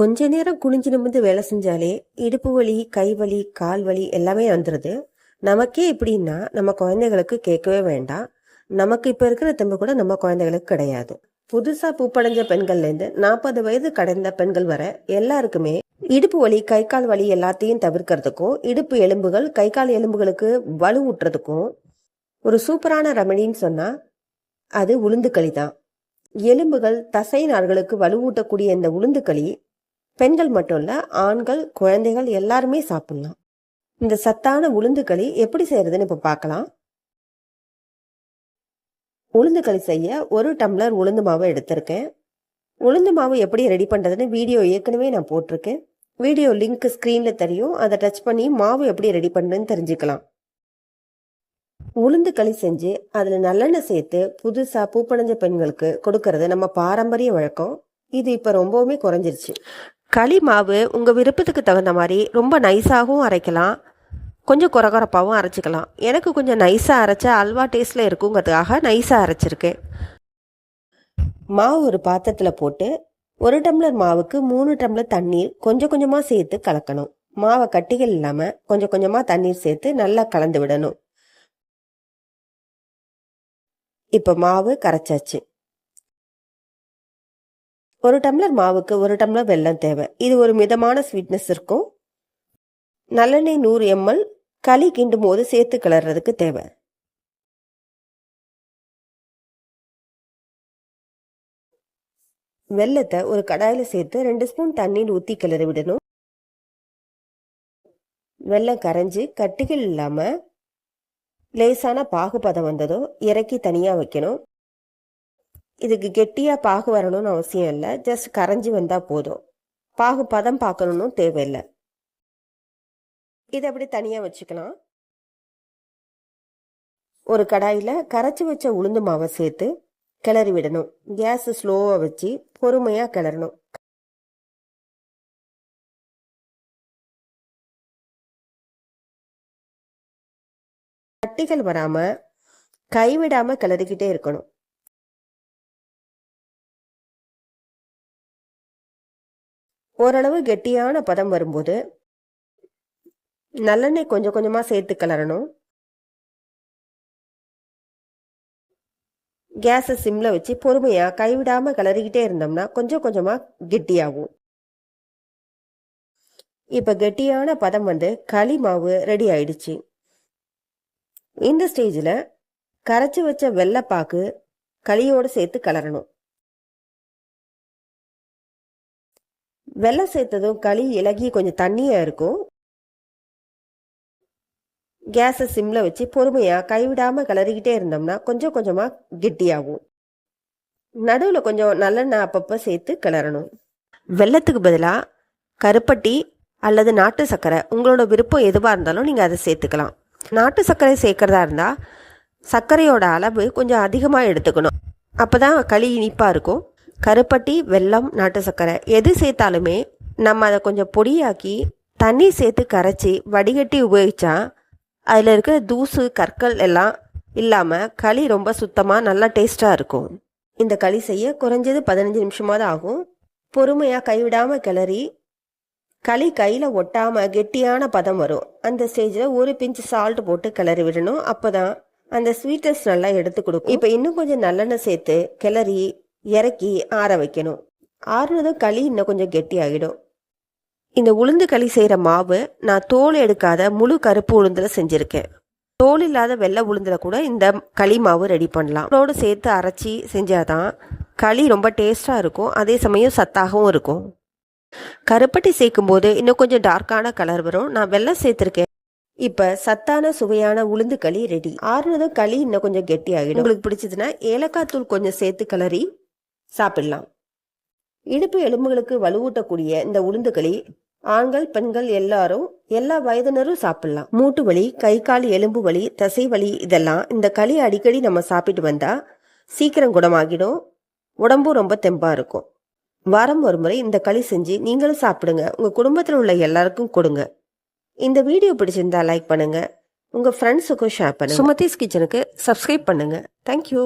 கொஞ்ச நேரம் குனிஞ்சு நிமிர்ந்து வேலை செஞ்சாலே இடுப்பு வலி கை வலி கால் வலி எல்லாமே வந்துடுது நமக்கே இப்படின்னா நம்ம குழந்தைகளுக்கு கேட்கவே வேண்டாம். நமக்கு இப்போ இருக்கிற தெம்பு கூட நம்ம குழந்தைகளுக்கு கிடையாது. புதுசாக பூப்படைஞ்ச பெண்கள்லேருந்து நாற்பது வயது கடந்த பெண்கள் வர எல்லாருக்குமே இடுப்பு வலி கை கால் வலி எல்லாத்தையும் தவிர்க்கிறதுக்கும் இடுப்பு எலும்புகள் கை கால் எலும்புகளுக்கு வலுவூட்டுறதுக்கும் ஒரு சூப்பரான ரெமடின்னு சொன்னால் அது உளுந்துக்களி தான். எலும்புகள் தசை நார்களுக்கு வலுவூட்டக்கூடிய இந்த உளுந்துக்களி பெண்கள் மட்டும் இல்ல ஆண்கள் குழந்தைகள் எல்லாருமே சாப்பிடலாம். இந்த சத்தான உளுந்துக்களி எப்படி செய்யறதுன்னு இப்போ பார்க்கலாம். உளுந்துக்களி செய்ய ஒரு டம்ளர் உளுந்து மாவு எடுத்திருக்கேன். உளுந்து மாவு எப்படி ரெடி பண்ணுறதுன்னு வீடியோ ஏற்கனவே நான் போட்டிருக்கேன். வீடியோ லிங்க் ஸ்க்ரீனில் தெரியும். அதை டச் பண்ணி மாவு எப்படி ரெடி பண்ணுன்னு தெரிஞ்சுக்கலாம். உளுந்து களி செஞ்சு அதில் நல்லெண்ணெய் சேர்த்து புதுசாக பூப்படைஞ்ச பெண்களுக்கு கொடுக்கறது நம்ம பாரம்பரிய வழக்கம். இது இப்போ ரொம்பவுமே குறைஞ்சிருச்சு. களி மாவு உங்கள் விருப்பத்துக்கு தகுந்த மாதிரி ரொம்ப நைஸாகவும் அரைக்கலாம். கொஞ்சம் குறகுறப்பாகவும் அரைச்சிக்கலாம். எனக்கு கொஞ்சம் நைஸாக அரைச்சா அல்வா டேஸ்ட்டில் இருக்குங்கிறதுக்காக நைஸாக அரைச்சிருக்கேன். மாவு ஒரு பாத்திரத்தில் போட்டு ஒரு டம்ளர் மாவுக்கு மூணு டம்ளர் தண்ணீர் கொஞ்சம் கொஞ்சமாக சேர்த்து கலக்கணும். மாவை கட்டிகள் இல்லாமல் கொஞ்சம் கொஞ்சமாக தண்ணீர் சேர்த்து நல்லா கலந்து விடணும். இப்போ மாவு கரைச்சாச்சு. ஒரு டம்ளர் மாவுக்கு ஒரு டம்ளர் வெல்லம் தேவை. இது ஒரு மிதமான ஸ்வீட்னஸ் இருக்கும். நல்லெண்ணெய் நூறு எம்எல் களி கிண்டும் போது சேர்த்து கிளறதுக்கு தேவை. வெல்லத்தை ஒரு கடாயில் சேர்த்து ரெண்டு ஸ்பூன் தண்ணீர் ஊற்றி கிளறி விடணும். வெல்லம் கரைஞ்சி கட்டிகள் இல்லாமல் லேசான பாகுபதம் வந்ததும் இறக்கி தனியாக வைக்கணும். இதுக்கு கெட்டியாக பாகு வரணும்னு அவசியம் இல்லை. ஜஸ்ட் கரைஞ்சி வந்தால் போதும். பாகு பதம் பார்க்கணும்னு தேவையில்லை. இதை அப்படி தனியாக வச்சுக்கலாம். ஒரு கடாயில் கரைச்சி வச்ச உளுந்து மாவை சேர்த்து கிளறி விடணும். கேஸ் ஸ்லோவாக வச்சு பொறுமையாக கிளறணும். கட்டிகள் வராமல் கைவிடாமல் கிளறிக்கிட்டே இருக்கணும். ஓரளவு கெட்டியான பதம் வரும்போது நல்லெண்ணெய் கொஞ்சம் கொஞ்சமாக சேர்த்து கிளறணும். கேஸை சிம்மில் வச்சு பொறுமையாக கைவிடாமல் கிளறிக்கிட்டே இருந்தோம்னா கொஞ்சம் கொஞ்சமாக கெட்டியாகும். இப்போ கெட்டியான பதம் வந்து களி மாவு ரெடி ஆயிடுச்சு. இந்த ஸ்டேஜில் கரைச்சி வச்ச வெள்ளைப்பாக்கு களியோடு சேர்த்து கலரணும் வெள்ளம் சேர்த்ததும் களி இலகி கொஞ்சம் தண்ணியாக இருக்கும். கேஸை சிம்மில் வச்சு பொறுமையாக கைவிடாமல் கிளறிக்கிட்டே இருந்தோம்னா கொஞ்சம் கொஞ்சமாக கெட்டியாகும். நடுவில் கொஞ்சம் நல்லெண்ணெய் அப்பப்போ சேர்த்து கிளறணும். வெள்ளத்துக்கு பதிலாக கருப்பட்டி அல்லது நாட்டு சர்க்கரை. உங்களோட விருப்பம் எதுவாக இருந்தாலும் நீங்கள் அதை சேர்த்துக்கலாம். நாட்டு சர்க்கரை சேர்க்குறதா இருந்தால் சர்க்கரையோட அளவு கொஞ்சம் அதிகமாக எடுத்துக்கணும். அப்போ தான் களி இனிப்பாக இருக்கும். கருப்பட்டி வெல்லம் நாட்டு சர்க்கரை. எது சேர்த்தாலுமே நம்ம அதை கொஞ்சம் பொடியாக்கி தண்ணி சேர்த்து கரைச்சி வடிகட்டி உபயோகித்தா அதில் இருக்கிற தூசு கற்கள் எல்லாம் இல்லாமல் களி ரொம்ப சுத்தமாக நல்லா டேஸ்ட்டாக இருக்கும். இந்த களி செய்ய குறைஞ்சது பதினஞ்சு நிமிஷமாவது ஆகும். பொறுமையாக கைவிடாமல் கிளறி களி கையில் ஒட்டாமல் கெட்டியான பதம் வரும். அந்த ஸ்டேஜில் ஒரு பிஞ்சு சால்ட் போட்டு கிளறி விடணும். அப்போ தான் அந்த ஸ்வீட்டஸ் நல்லா எடுத்து கொடுக்கும். இப்போ இன்னும் கொஞ்சம் நல்லெண்ணெய் சேர்த்து கிளறி இறக்கி ஆற வைக்கணும். ஆறுனதும் களி இன்னும் கொஞ்சம் கெட்டி ஆகிடும் இந்த உளுந்து களி செய்கிற மாவு நான் தோல் எடுக்காத முழு கருப்பு உளுந்தில் செஞ்சுருக்கேன். தோல் இல்லாத வெள்ளை உளுந்தில் கூட இந்த களி மாவு ரெடி பண்ணலாம். அதோடு சேர்த்து அரைச்சி செஞ்சாதான் களி ரொம்ப டேஸ்ட்டாக இருக்கும். அதே சமயம் சத்தாகவும் இருக்கும். கருப்பட்டி சேர்க்கும் போது இன்னும் கொஞ்சம் டார்க்கான கலர் வரும். நான் வெள்ளை சேர்த்துருக்கேன். இப்போ சத்தான சுவையான உளுந்து களி ரெடி ஆறுனதும் களி இன்னும் கொஞ்சம் கெட்டி ஆகிடும் உங்களுக்கு பிடிச்சதுன்னா ஏலக்காய் தூள் கொஞ்சம் சேர்த்து கலரி சாப்பிடலாம். இடுப்பு எலும்புகளுக்கு வலுவூட்டக்கூடிய இந்த உளுந்துகளி ஆண்கள் பெண்கள் எல்லாரும் எல்லா வயதினரும் சாப்பிடலாம். மூட்டு வலி கை கால் எலும்பு வலி தசை வலி இதெல்லாம் இந்த களி அடிக்கடி நம்ம சாப்பிட்டு வந்தா சீக்கிரம் குணமாகிடும். உடம்பும் ரொம்ப தெம்பா இருக்கும். வாரம் ஒரு முறை இந்த களி செஞ்சு நீங்களும் சாப்பிடுங்க. உங்கள் குடும்பத்தில் உள்ள எல்லாருக்கும் கொடுங்க. இந்த வீடியோ பிடிச்சிருந்தா லைக் பண்ணுங்க. உங்கள் ஃப்ரெண்ட்ஸுக்கும் ஷேர் பண்ணுங்க. சுமதிஸ் கிச்சனுக்கு சப்ஸ்கிரைப் பண்ணுங்க. தேங்க்யூ